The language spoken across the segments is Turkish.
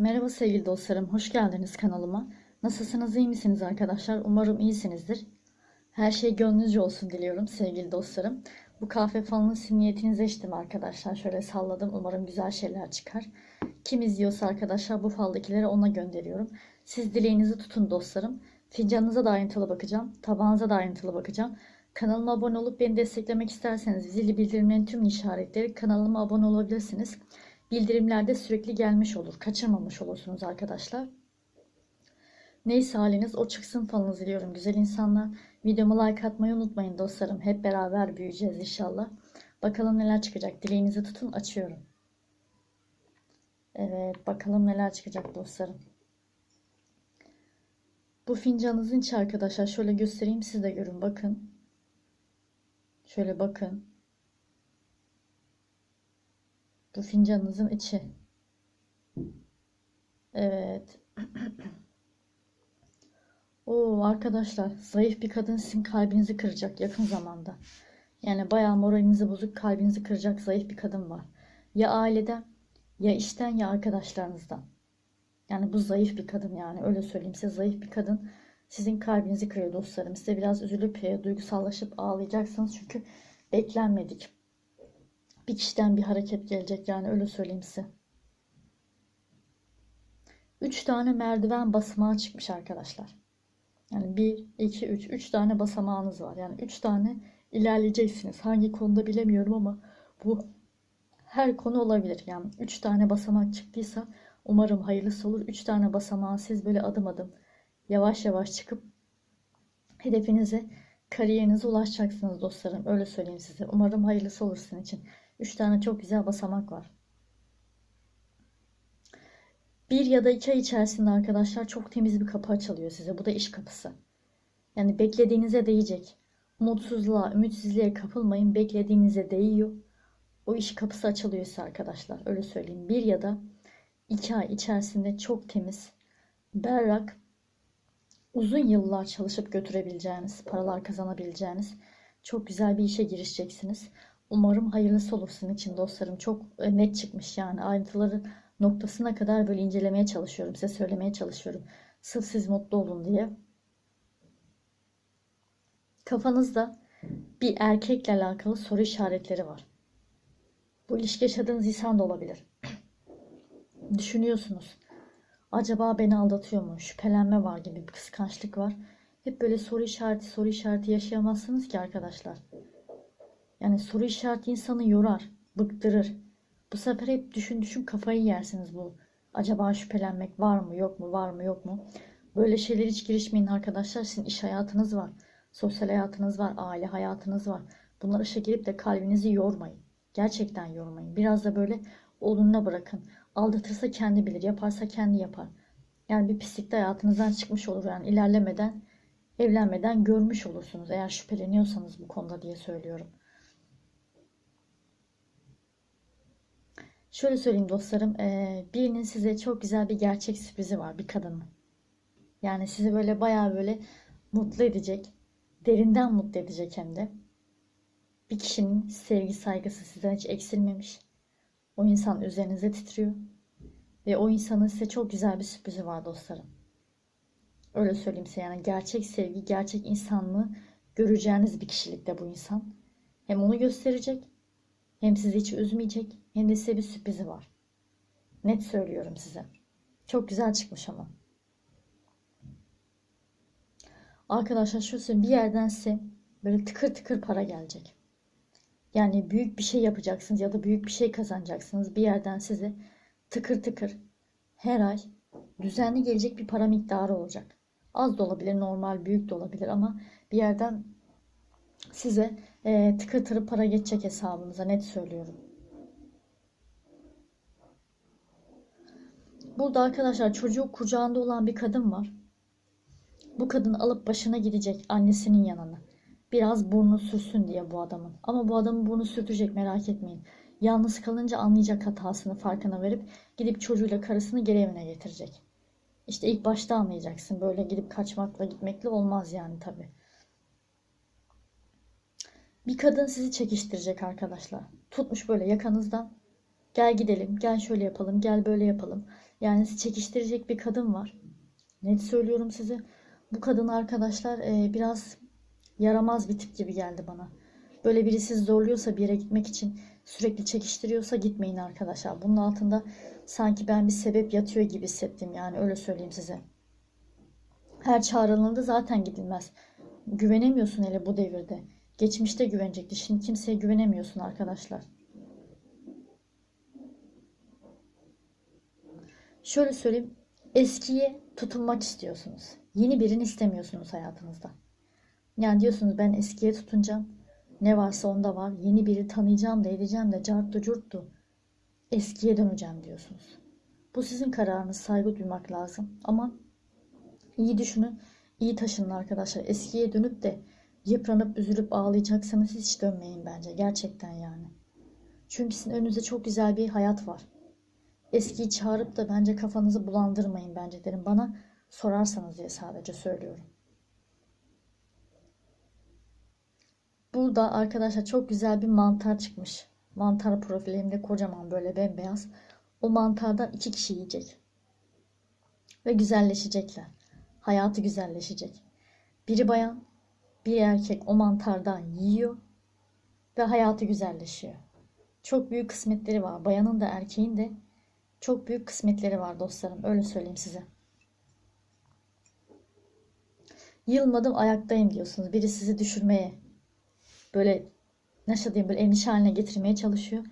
Merhaba sevgili dostlarım, hoş geldiniz kanalıma. Nasılsınız, iyi misiniz arkadaşlar? Umarım iyisinizdir. Her şey gönlünüzce olsun diliyorum sevgili dostlarım. Bu kahve falının simniyetinizi içtim arkadaşlar. Şöyle salladım, umarım güzel şeyler çıkar. Kim izliyorsa arkadaşlar bu faldakileri ona gönderiyorum. Siz dileğinizi tutun dostlarım. Fincanınıza da ayrıntılı bakacağım, tabağınıza da ayrıntılı bakacağım. Kanalıma abone olup beni desteklemek isterseniz zilli bildirimlerin tüm işaretleri kanalıma abone olabilirsiniz bildirimlerde sürekli gelmiş olur. Kaçırmamış olursunuz arkadaşlar. Neyse haliniz o çıksın falınız diliyorum güzel insanlar. Videoma like atmayı unutmayın dostlarım. Hep beraber büyüyeceğiz inşallah. Bakalım neler çıkacak. Dileğinizi tutun açıyorum. Evet bakalım neler çıkacak dostlarım. Bu fincanınızın içi arkadaşlar şöyle göstereyim siz de görün bakın. Şöyle bakın. Bu fincanınızın içi. Evet. Oo arkadaşlar zayıf bir kadın sizin kalbinizi kıracak yakın zamanda. Yani bayağı moralinizi bozuk kalbinizi kıracak zayıf bir kadın var. Ya aileden ya işten ya arkadaşlarınızdan. Yani bu zayıf bir kadın yani öyle söyleyeyim size zayıf bir kadın sizin kalbinizi kırıyor dostlarım. Size biraz üzülüp e, duygusallaşıp ağlayacaksınız çünkü beklenmedik bir kişiden bir hareket gelecek yani öyle söyleyeyim size. 3 tane merdiven basamağı çıkmış arkadaşlar. Yani 1, 2, 3. 3 tane basamağınız var. Yani 3 tane ilerleyeceksiniz. Hangi konuda bilemiyorum ama bu her konu olabilir. Yani 3 tane basamak çıktıysa umarım hayırlısı olur. 3 tane basamağı siz böyle adım adım yavaş yavaş çıkıp hedefinize kariyerinize ulaşacaksınız dostlarım. Öyle söyleyeyim size. Umarım hayırlısı olur sizin için. 3 tane çok güzel basamak var. Bir ya da iki ay içerisinde arkadaşlar çok temiz bir kapı açılıyor size. Bu da iş kapısı. Yani beklediğinize değecek. Umutsuzluğa, ümitsizliğe kapılmayın. Beklediğinize değiyor. O iş kapısı açılıyor size arkadaşlar. Öyle söyleyeyim. Bir ya da iki ay içerisinde çok temiz, berrak, uzun yıllar çalışıp götürebileceğiniz, paralar kazanabileceğiniz çok güzel bir işe girişeceksiniz. Umarım hayırlısı olur sizin için dostlarım. Çok e, net çıkmış yani ayrıntıları noktasına kadar böyle incelemeye çalışıyorum. Size söylemeye çalışıyorum. Sırf siz mutlu olun diye. Kafanızda bir erkekle alakalı soru işaretleri var. Bu ilişki yaşadığınız insan da olabilir. Düşünüyorsunuz. Acaba beni aldatıyor mu? Şüphelenme var gibi bir kıskançlık var. Hep böyle soru işareti soru işareti yaşayamazsınız ki arkadaşlar. Yani soru işareti insanı yorar, bıktırır. Bu sefer hep düşün düşün kafayı yersiniz bu. Acaba şüphelenmek var mı yok mu var mı yok mu? Böyle şeyler hiç girişmeyin arkadaşlar. Sizin iş hayatınız var. Sosyal hayatınız var. Aile hayatınız var. Bunlar işe girip de kalbinizi yormayın. Gerçekten yormayın. Biraz da böyle olununa bırakın. Aldatırsa kendi bilir. Yaparsa kendi yapar. Yani bir pislik de hayatınızdan çıkmış olur. Yani ilerlemeden, evlenmeden görmüş olursunuz. Eğer şüpheleniyorsanız bu konuda diye söylüyorum. Şöyle söyleyeyim dostlarım. birinin size çok güzel bir gerçek sürprizi var bir kadının. Yani sizi böyle bayağı böyle mutlu edecek. Derinden mutlu edecek hem de. Bir kişinin sevgi saygısı sizden hiç eksilmemiş. O insan üzerinize titriyor. Ve o insanın size çok güzel bir sürprizi var dostlarım. Öyle söyleyeyim size yani gerçek sevgi, gerçek insanlığı göreceğiniz bir kişilikte bu insan. Hem onu gösterecek hem sizi hiç üzmeyecek hem de size bir sürprizi var. Net söylüyorum size. Çok güzel çıkmış ama. Arkadaşlar şu bir yerden size böyle tıkır tıkır para gelecek. Yani büyük bir şey yapacaksınız ya da büyük bir şey kazanacaksınız. Bir yerden size tıkır tıkır her ay düzenli gelecek bir para miktarı olacak. Az da olabilir, normal, büyük de olabilir ama bir yerden size e, tıkır tıkır para geçecek hesabınıza net söylüyorum. Burada arkadaşlar çocuğu kucağında olan bir kadın var. Bu kadın alıp başına gidecek annesinin yanına. Biraz burnu sürsün diye bu adamın. Ama bu adamın burnu sürtecek merak etmeyin. Yalnız kalınca anlayacak hatasını farkına verip gidip çocuğuyla karısını geri evine getirecek. İşte ilk başta anlayacaksın. Böyle gidip kaçmakla gitmekle olmaz yani tabi. Bir kadın sizi çekiştirecek arkadaşlar. Tutmuş böyle yakanızdan. Gel gidelim, gel şöyle yapalım, gel böyle yapalım. Yani sizi çekiştirecek bir kadın var. Net söylüyorum size. Bu kadın arkadaşlar e, biraz yaramaz bir tip gibi geldi bana. Böyle biri sizi zorluyorsa bir yere gitmek için sürekli çekiştiriyorsa gitmeyin arkadaşlar. Bunun altında sanki ben bir sebep yatıyor gibi hissettim yani öyle söyleyeyim size. Her çağrılığında zaten gidilmez. Güvenemiyorsun hele bu devirde. Geçmişte güvenecekti. Şimdi kimseye güvenemiyorsun arkadaşlar. Şöyle söyleyeyim. Eskiye tutunmak istiyorsunuz. Yeni birini istemiyorsunuz hayatınızda. Yani diyorsunuz ben eskiye tutunacağım. Ne varsa onda var. Yeni biri tanıyacağım da edeceğim de carttu curttu. Eskiye döneceğim diyorsunuz. Bu sizin kararınız. Saygı duymak lazım. Ama iyi düşünün. iyi taşının arkadaşlar. Eskiye dönüp de yıpranıp üzülüp ağlayacaksanız hiç dönmeyin bence. Gerçekten yani. Çünkü sizin önünüzde çok güzel bir hayat var. Eskiyi çağırıp da bence kafanızı bulandırmayın bence derim. Bana sorarsanız diye sadece söylüyorum. Burada arkadaşlar çok güzel bir mantar çıkmış. Mantar profili hem de kocaman böyle bembeyaz. O mantardan iki kişi yiyecek. Ve güzelleşecekler. Hayatı güzelleşecek. Biri bayan, bir erkek o mantardan yiyor ve hayatı güzelleşiyor. Çok büyük kısmetleri var. Bayanın da erkeğin de çok büyük kısmetleri var dostlarım. Öyle söyleyeyim size. Yılmadım ayaktayım diyorsunuz. Biri sizi düşürmeye böyle nasıl diyeyim böyle endişe haline getirmeye çalışıyor.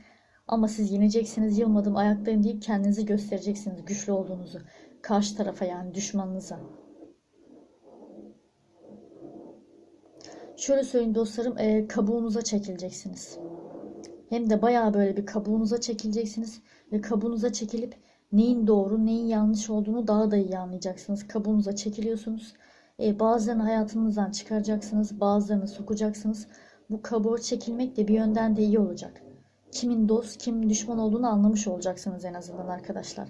Ama siz yeneceksiniz. Yılmadım ayaktayım deyip kendinizi göstereceksiniz. Güçlü olduğunuzu. Karşı tarafa yani düşmanınıza. Şöyle söyleyeyim dostlarım. E, kabuğunuza çekileceksiniz. Hem de bayağı böyle bir kabuğunuza çekileceksiniz. Ve kabuğunuza çekilip neyin doğru neyin yanlış olduğunu daha da iyi anlayacaksınız. Kabuğunuza çekiliyorsunuz. E, bazılarını hayatınızdan çıkaracaksınız. Bazılarını sokacaksınız. Bu kabuğa çekilmek de bir yönden de iyi olacak. Kimin dost, kimin düşman olduğunu anlamış olacaksınız en azından arkadaşlar.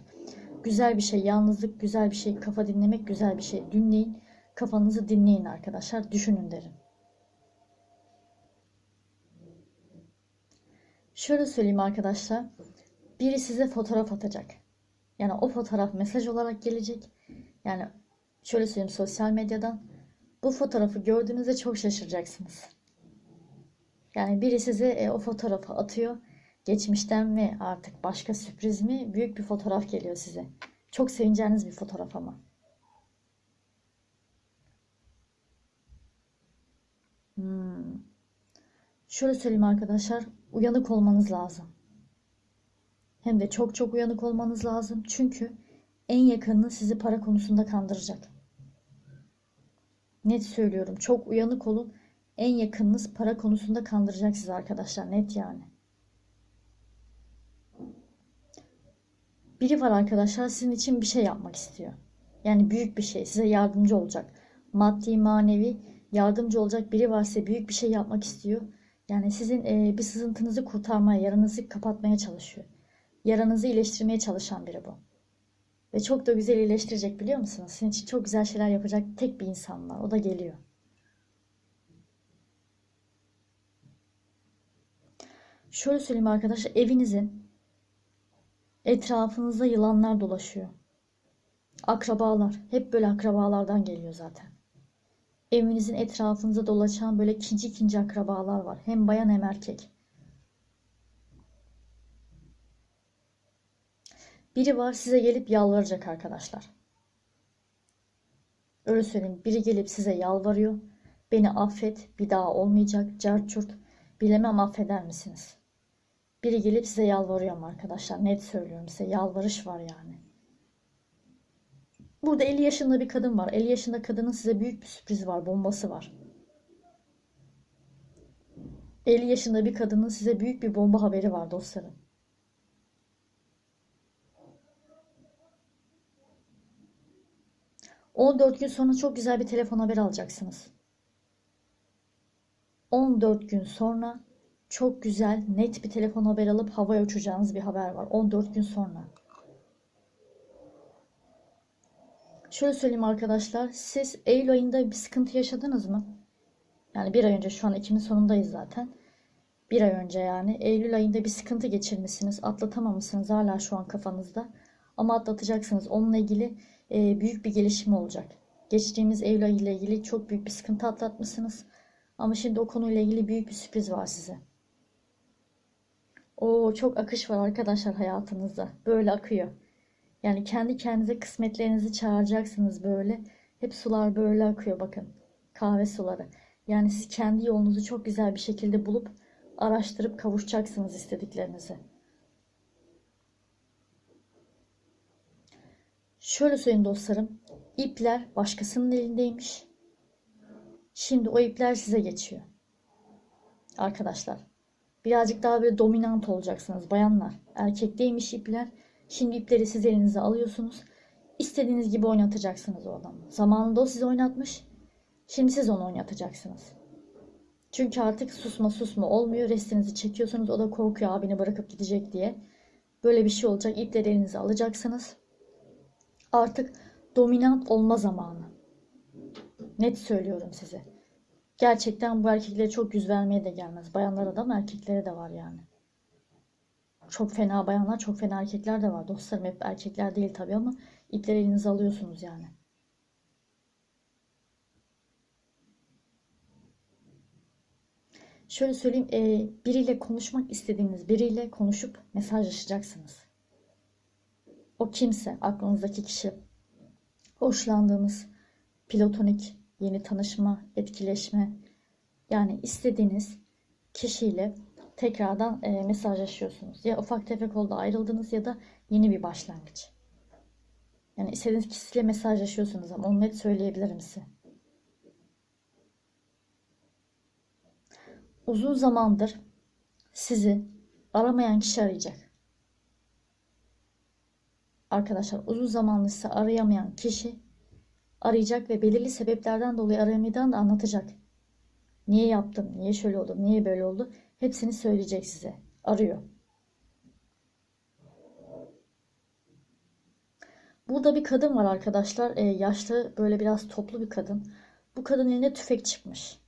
Güzel bir şey, yalnızlık güzel bir şey, kafa dinlemek güzel bir şey. Dinleyin, kafanızı dinleyin arkadaşlar, düşünün derim. Şöyle söyleyeyim arkadaşlar. Biri size fotoğraf atacak. Yani o fotoğraf mesaj olarak gelecek. Yani şöyle söyleyeyim sosyal medyadan. Bu fotoğrafı gördüğünüzde çok şaşıracaksınız. Yani biri size e, o fotoğrafı atıyor. Geçmişten mi artık başka sürpriz mi büyük bir fotoğraf geliyor size. Çok sevineceğiniz bir fotoğraf ama. Hmm. Şöyle söyleyeyim arkadaşlar. Uyanık olmanız lazım. Hem de çok çok uyanık olmanız lazım. Çünkü en yakını sizi para konusunda kandıracak. Net söylüyorum. Çok uyanık olun. En yakınınız para konusunda kandıracak sizi arkadaşlar. Net yani. Biri var arkadaşlar sizin için bir şey yapmak istiyor. Yani büyük bir şey. Size yardımcı olacak. Maddi, manevi yardımcı olacak biri var size büyük bir şey yapmak istiyor. Yani sizin e, bir sızıntınızı kurtarmaya, yaranızı kapatmaya çalışıyor. Yaranızı iyileştirmeye çalışan biri bu. Ve çok da güzel iyileştirecek biliyor musunuz? Sizin için çok güzel şeyler yapacak tek bir insan var. O da geliyor. Şöyle söyleyeyim arkadaşlar. Evinizin etrafınızda yılanlar dolaşıyor. Akrabalar. Hep böyle akrabalardan geliyor zaten. Evinizin etrafınızda dolaşan böyle ikinci ikinci akrabalar var. Hem bayan hem erkek. Biri var size gelip yalvaracak arkadaşlar. Öyle söyleyeyim. Biri gelip size yalvarıyor. Beni affet. Bir daha olmayacak. Carçurt. Bilemem affeder misiniz? Biri gelip size yalvarıyor arkadaşlar? Net söylüyorum size. Yalvarış var yani. Burada 50 yaşında bir kadın var. 50 yaşında kadının size büyük bir sürprizi var. Bombası var. 50 yaşında bir kadının size büyük bir bomba haberi var dostlarım. ...14 gün sonra çok güzel bir telefon haberi alacaksınız. 14 gün sonra çok güzel, net bir telefon haber alıp havaya uçacağınız bir haber var. 14 gün sonra. Şöyle söyleyeyim arkadaşlar. Siz Eylül ayında bir sıkıntı yaşadınız mı? Yani bir ay önce şu an Ekim'in sonundayız zaten. Bir ay önce yani Eylül ayında bir sıkıntı geçirmişsiniz. Atlatamamışsınız hala şu an kafanızda. Ama atlatacaksınız. Onunla ilgili e, büyük bir gelişim olacak. Geçtiğimiz Eylül ayı ile ilgili çok büyük bir sıkıntı atlatmışsınız. Ama şimdi o konuyla ilgili büyük bir sürpriz var size. O çok akış var arkadaşlar hayatınızda. Böyle akıyor. Yani kendi kendinize kısmetlerinizi çağıracaksınız böyle. Hep sular böyle akıyor bakın. Kahve suları. Yani siz kendi yolunuzu çok güzel bir şekilde bulup araştırıp kavuşacaksınız istediklerinize. Şöyle söyleyeyim dostlarım. İpler başkasının elindeymiş. Şimdi o ipler size geçiyor. Arkadaşlar. Birazcık daha böyle dominant olacaksınız bayanlar. Erkekteymiş ipler. Şimdi ipleri siz elinize alıyorsunuz. İstediğiniz gibi oynatacaksınız o adamı. Zamanında o sizi oynatmış. Şimdi siz onu oynatacaksınız. Çünkü artık susma susma olmuyor. Restinizi çekiyorsunuz. O da korkuyor abini bırakıp gidecek diye. Böyle bir şey olacak. İpleri elinize alacaksınız. Artık dominant olma zamanı. Net söylüyorum size. Gerçekten bu erkeklere çok yüz vermeye de gelmez. Bayanlara da erkeklere de var yani. Çok fena bayanlar, çok fena erkekler de var. Dostlarım hep erkekler değil tabii ama ipleri elinize alıyorsunuz yani. Şöyle söyleyeyim, e, biriyle konuşmak istediğiniz biriyle konuşup mesajlaşacaksınız. O kimse, aklınızdaki kişi, hoşlandığınız, platonik, yeni tanışma, etkileşme, yani istediğiniz kişiyle tekrardan e, mesajlaşıyorsunuz. Ya ufak tefek oldu ayrıldınız ya da yeni bir başlangıç. Yani istediğiniz kişiyle mesajlaşıyorsunuz ama onu net söyleyebilirim size. Uzun zamandır sizi aramayan kişi arayacak. Arkadaşlar uzun zamandır sizi arayamayan kişi arayacak ve belirli sebeplerden dolayı arayamayacağını da anlatacak. Niye yaptım, niye şöyle oldu, niye böyle oldu hepsini söyleyecek size. Arıyor. Burada bir kadın var arkadaşlar. Ee, yaşlı böyle biraz toplu bir kadın. Bu kadın eline tüfek çıkmış.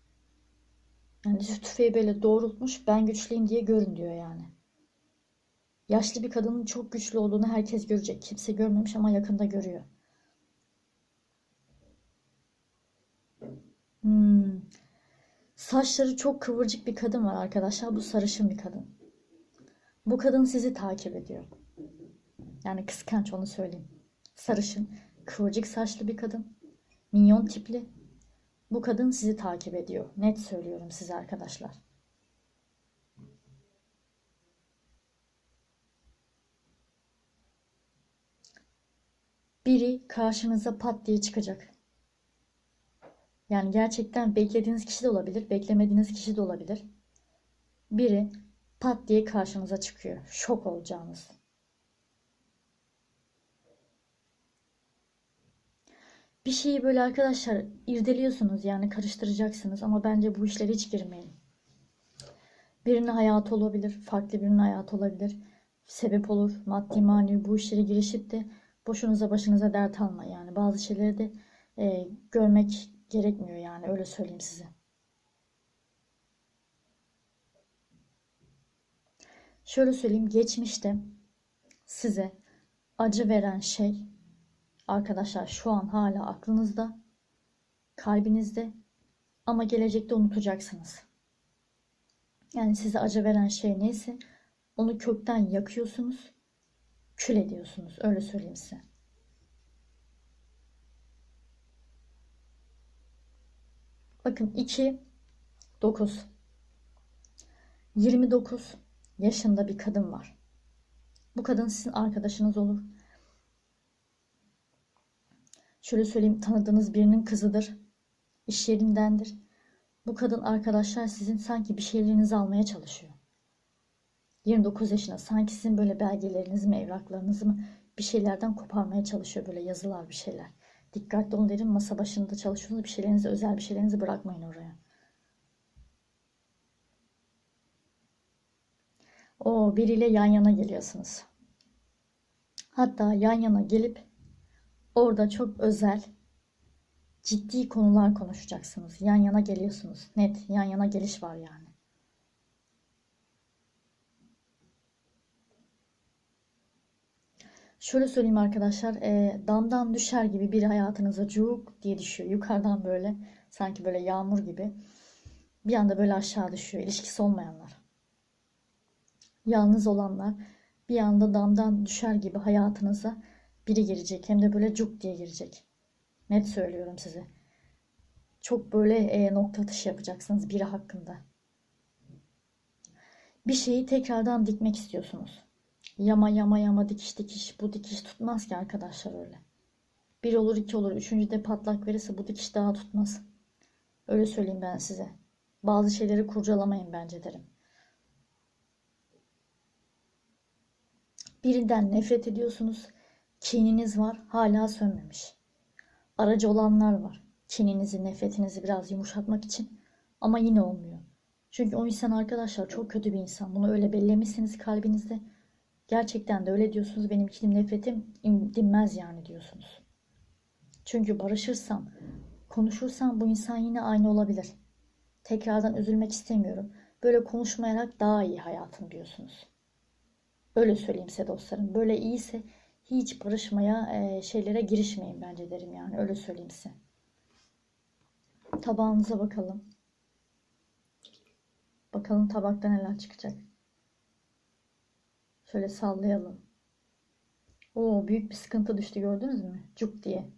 Yani tüfeği böyle doğrultmuş. Ben güçlüyüm diye görün diyor yani. Yaşlı bir kadının çok güçlü olduğunu herkes görecek. Kimse görmemiş ama yakında görüyor. Hmm. Saçları çok kıvırcık bir kadın var arkadaşlar. Bu sarışın bir kadın. Bu kadın sizi takip ediyor. Yani kıskanç onu söyleyeyim. Sarışın, kıvırcık saçlı bir kadın. Minyon tipli. Bu kadın sizi takip ediyor. Net söylüyorum size arkadaşlar. Biri karşınıza pat diye çıkacak. Yani gerçekten beklediğiniz kişi de olabilir, beklemediğiniz kişi de olabilir. Biri pat diye karşınıza çıkıyor. Şok olacağınız. Bir şeyi böyle arkadaşlar irdeliyorsunuz yani karıştıracaksınız ama bence bu işlere hiç girmeyin. Birinin hayatı olabilir, farklı birinin hayatı olabilir. Sebep olur, maddi manevi bu işlere girişip de boşunuza başınıza dert alma yani. Bazı şeyleri de e, görmek gerekmiyor yani öyle söyleyeyim size. Şöyle söyleyeyim geçmişte size acı veren şey arkadaşlar şu an hala aklınızda, kalbinizde ama gelecekte unutacaksınız. Yani size acı veren şey neyse onu kökten yakıyorsunuz, kül ediyorsunuz. Öyle söyleyeyim size. Bakın 2 9 29 yaşında bir kadın var. Bu kadın sizin arkadaşınız olur. Şöyle söyleyeyim tanıdığınız birinin kızıdır. İş yerindendir. Bu kadın arkadaşlar sizin sanki bir şeylerinizi almaya çalışıyor. 29 yaşında sanki sizin böyle belgelerinizi mi evraklarınızı mı bir şeylerden koparmaya çalışıyor böyle yazılar bir şeyler. Dikkatli olun derim masa başında çalışıyorsunuz bir şeylerinizi özel bir şeylerinizi bırakmayın oraya. O biriyle yan yana geliyorsunuz. Hatta yan yana gelip orada çok özel ciddi konular konuşacaksınız. Yan yana geliyorsunuz. Net yan yana geliş var yani. Şöyle söyleyeyim arkadaşlar, e, damdan düşer gibi bir hayatınıza cuk diye düşüyor. Yukarıdan böyle, sanki böyle yağmur gibi. Bir anda böyle aşağı düşüyor. İlişkisi olmayanlar. Yalnız olanlar bir anda damdan düşer gibi hayatınıza biri girecek. Hem de böyle cuk diye girecek. Net söylüyorum size. Çok böyle e, nokta atışı yapacaksınız biri hakkında. Bir şeyi tekrardan dikmek istiyorsunuz. Yama yama yama dikiş dikiş bu dikiş tutmaz ki arkadaşlar öyle. Bir olur iki olur üçüncü de patlak verirse bu dikiş daha tutmaz. Öyle söyleyeyim ben size. Bazı şeyleri kurcalamayın bence derim. Birinden nefret ediyorsunuz. Kininiz var hala sönmemiş. Aracı olanlar var. Kininizi, nefretinizi biraz yumuşatmak için ama yine olmuyor. Çünkü o insan arkadaşlar çok kötü bir insan. Bunu öyle bellemişsiniz kalbinizde. Gerçekten de öyle diyorsunuz. Benim kinim nefretim dinmez yani diyorsunuz. Çünkü barışırsam, konuşursam bu insan yine aynı olabilir. Tekrardan üzülmek istemiyorum. Böyle konuşmayarak daha iyi hayatım diyorsunuz. Öyle söyleyeyim size dostlarım. Böyle iyiyse hiç barışmaya e, şeylere girişmeyin bence derim yani. Öyle söyleyeyim size. Tabağınıza bakalım. Bakalım tabakta neler çıkacak. Şöyle sallayalım. Oo büyük bir sıkıntı düştü gördünüz mü? Cuk diye.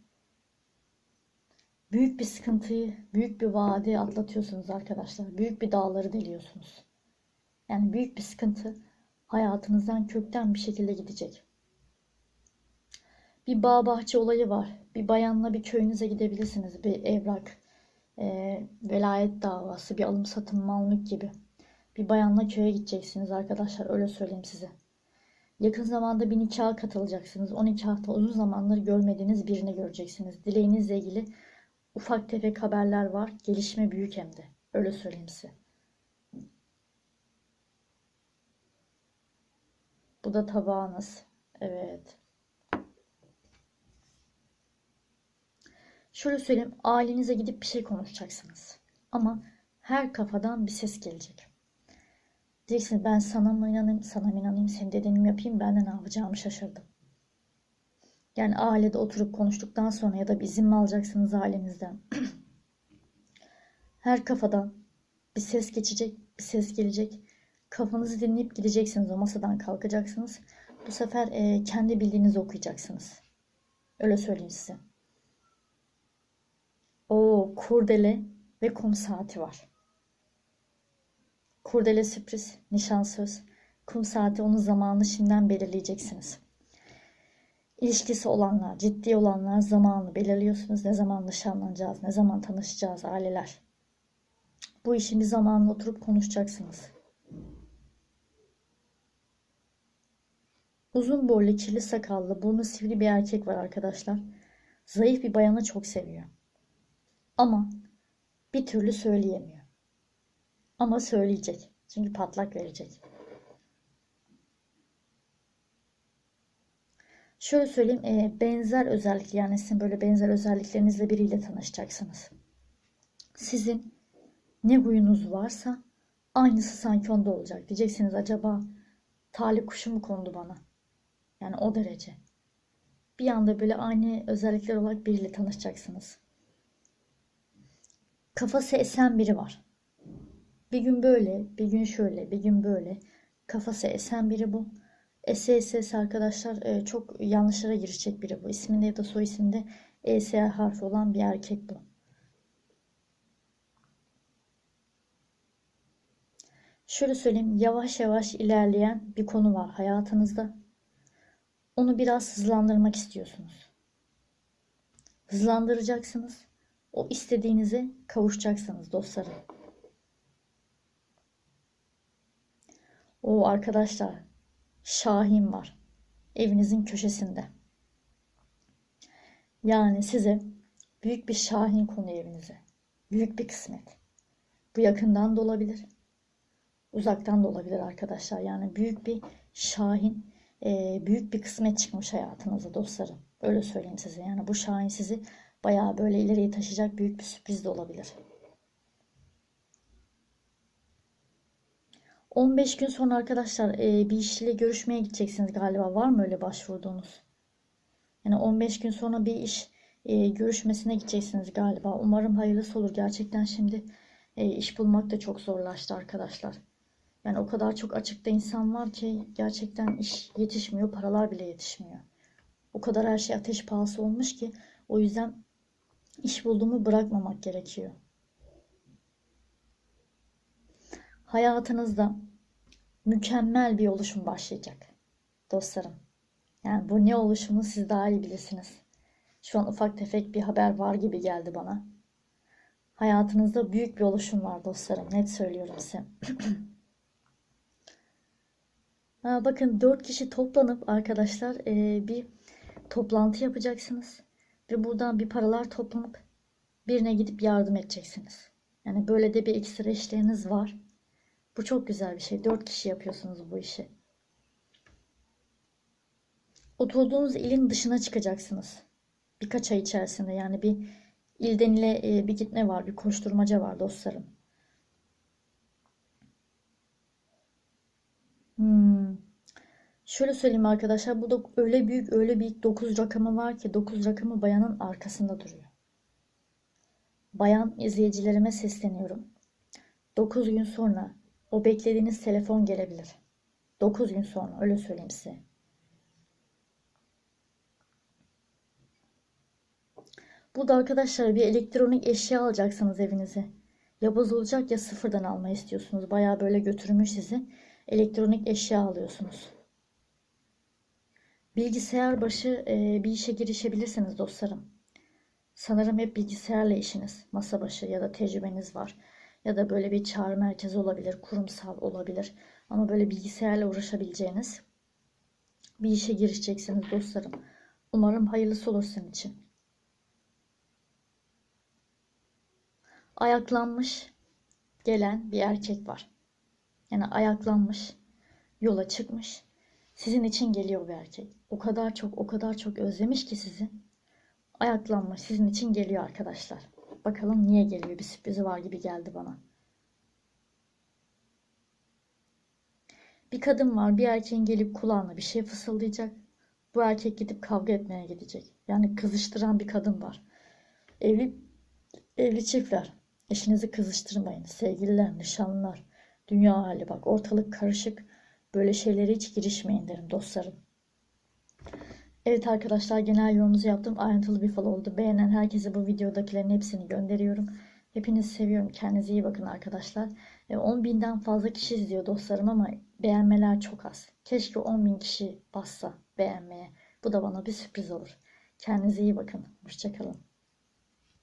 Büyük bir sıkıntıyı, büyük bir vadi atlatıyorsunuz arkadaşlar. Büyük bir dağları deliyorsunuz. Yani büyük bir sıkıntı hayatınızdan kökten bir şekilde gidecek. Bir bağ bahçe olayı var. Bir bayanla bir köyünüze gidebilirsiniz. Bir evrak, e, velayet davası, bir alım satım, mal mülk gibi. Bir bayanla köye gideceksiniz arkadaşlar. Öyle söyleyeyim size. Yakın zamanda bir nikaha katılacaksınız. O nikahta uzun zamandır görmediğiniz birini göreceksiniz. Dileğinizle ilgili ufak tefek haberler var. Gelişme büyük hem de. Öyle söyleyeyim size. Bu da tabağınız. Evet. Şöyle söyleyeyim. Ailenize gidip bir şey konuşacaksınız. Ama her kafadan bir ses gelecek. Diyeceksiniz ben sana mı inanayım, sana mı inanayım, senin dediğini mi yapayım, ben de ne yapacağımı şaşırdım. Yani ailede oturup konuştuktan sonra ya da bir izin mi alacaksınız ailenizden? Her kafadan bir ses geçecek, bir ses gelecek. Kafanızı dinleyip gideceksiniz o masadan kalkacaksınız. Bu sefer e, kendi bildiğinizi okuyacaksınız. Öyle söyleyeyim size. O kurdele ve kum saati var. Kurdele sürpriz, nişan söz, kum saati onun zamanını şimdiden belirleyeceksiniz. İlişkisi olanlar, ciddi olanlar zamanını belirliyorsunuz. Ne zaman nişanlanacağız, ne zaman tanışacağız aileler. Bu işin bir zamanla oturup konuşacaksınız. Uzun boylu, kirli sakallı, burnu sivri bir erkek var arkadaşlar. Zayıf bir bayanı çok seviyor. Ama bir türlü söyleyemiyor. Ama söyleyecek. Çünkü patlak verecek. Şöyle söyleyeyim, e, benzer özellik yani sizin böyle benzer özelliklerinizle biriyle tanışacaksınız. Sizin ne huyunuz varsa aynısı sanki onda olacak. Diyeceksiniz acaba talih kuşu mu kondu bana? Yani o derece. Bir anda böyle aynı özellikler olarak biriyle tanışacaksınız. Kafası esen biri var. Bir gün böyle, bir gün şöyle, bir gün böyle. Kafası esen biri bu. SSS arkadaşlar e, çok yanlışlara girecek biri bu. İsminde ya da soy isimde ES harfi olan bir erkek bu. Şöyle söyleyeyim, yavaş yavaş ilerleyen bir konu var hayatınızda. Onu biraz hızlandırmak istiyorsunuz. Hızlandıracaksınız. O istediğinize kavuşacaksınız dostlarım. O arkadaşlar Şahin var. Evinizin köşesinde. Yani size büyük bir Şahin konu evinize. Büyük bir kısmet. Bu yakından da olabilir. Uzaktan da olabilir arkadaşlar. Yani büyük bir Şahin, e, büyük bir kısmet çıkmış hayatınıza dostlarım. Öyle söyleyeyim size. Yani bu Şahin sizi bayağı böyle ileriye taşıyacak büyük bir sürpriz de olabilir. 15 gün sonra arkadaşlar e, bir işle görüşmeye gideceksiniz galiba. Var mı öyle başvurduğunuz? Yani 15 gün sonra bir iş e, görüşmesine gideceksiniz galiba. Umarım hayırlısı olur. Gerçekten şimdi e, iş bulmak da çok zorlaştı arkadaşlar. Yani o kadar çok açıkta insan var ki gerçekten iş yetişmiyor, paralar bile yetişmiyor. O kadar her şey ateş pahası olmuş ki o yüzden iş bulduğumu bırakmamak gerekiyor. Hayatınızda mükemmel bir oluşum başlayacak dostlarım. Yani bu ne oluşumu siz daha iyi bilirsiniz. Şu an ufak tefek bir haber var gibi geldi bana. Hayatınızda büyük bir oluşum var dostlarım. Net söylüyorum size. Ha, bakın dört kişi toplanıp arkadaşlar e, bir toplantı yapacaksınız. Ve buradan bir paralar toplanıp birine gidip yardım edeceksiniz. Yani böyle de bir ekstra işleriniz var. Bu çok güzel bir şey. Dört kişi yapıyorsunuz bu işi. Oturduğunuz ilin dışına çıkacaksınız. Birkaç ay içerisinde yani bir ilden ile e, bir gitme var, bir koşturmaca var dostlarım. Hmm. Şöyle söyleyeyim arkadaşlar. Bu da öyle büyük öyle büyük 9 rakamı var ki 9 rakamı bayanın arkasında duruyor. Bayan izleyicilerime sesleniyorum. 9 gün sonra o beklediğiniz telefon gelebilir. 9 gün sonra öyle söyleyeyim size. Burada arkadaşlar bir elektronik eşya alacaksınız evinize. Ya bozulacak ya sıfırdan almayı istiyorsunuz. Baya böyle götürmüş sizi. Elektronik eşya alıyorsunuz. Bilgisayar başı e, bir işe girişebilirsiniz dostlarım. Sanırım hep bilgisayarla işiniz, masa başı ya da tecrübeniz var. Ya da böyle bir çağrı merkezi olabilir, kurumsal olabilir. Ama böyle bilgisayarla uğraşabileceğiniz bir işe girişeceksiniz dostlarım. Umarım hayırlısı olur sizin için. Ayaklanmış gelen bir erkek var. Yani ayaklanmış, yola çıkmış. Sizin için geliyor bir erkek. O kadar çok, o kadar çok özlemiş ki sizi. Ayaklanmış, sizin için geliyor arkadaşlar. Bakalım niye geliyor? Bir sürprizi var gibi geldi bana. Bir kadın var, bir erkeğin gelip kulağına bir şey fısıldayacak. Bu erkek gidip kavga etmeye gidecek. Yani kızıştıran bir kadın var. Evli evli çiftler. Eşinizi kızıştırmayın. Sevgililer, nişanlılar. Dünya hali bak. Ortalık karışık. Böyle şeylere hiç girişmeyin derim dostlarım. Evet arkadaşlar genel yorumunuzu yaptım. Ayrıntılı bir fal oldu. Beğenen herkese bu videodakilerin hepsini gönderiyorum. Hepinizi seviyorum. Kendinize iyi bakın arkadaşlar. 10 e, fazla kişi izliyor dostlarım ama beğenmeler çok az. Keşke 10 bin kişi bassa beğenmeye. Bu da bana bir sürpriz olur. Kendinize iyi bakın. Hoşçakalın.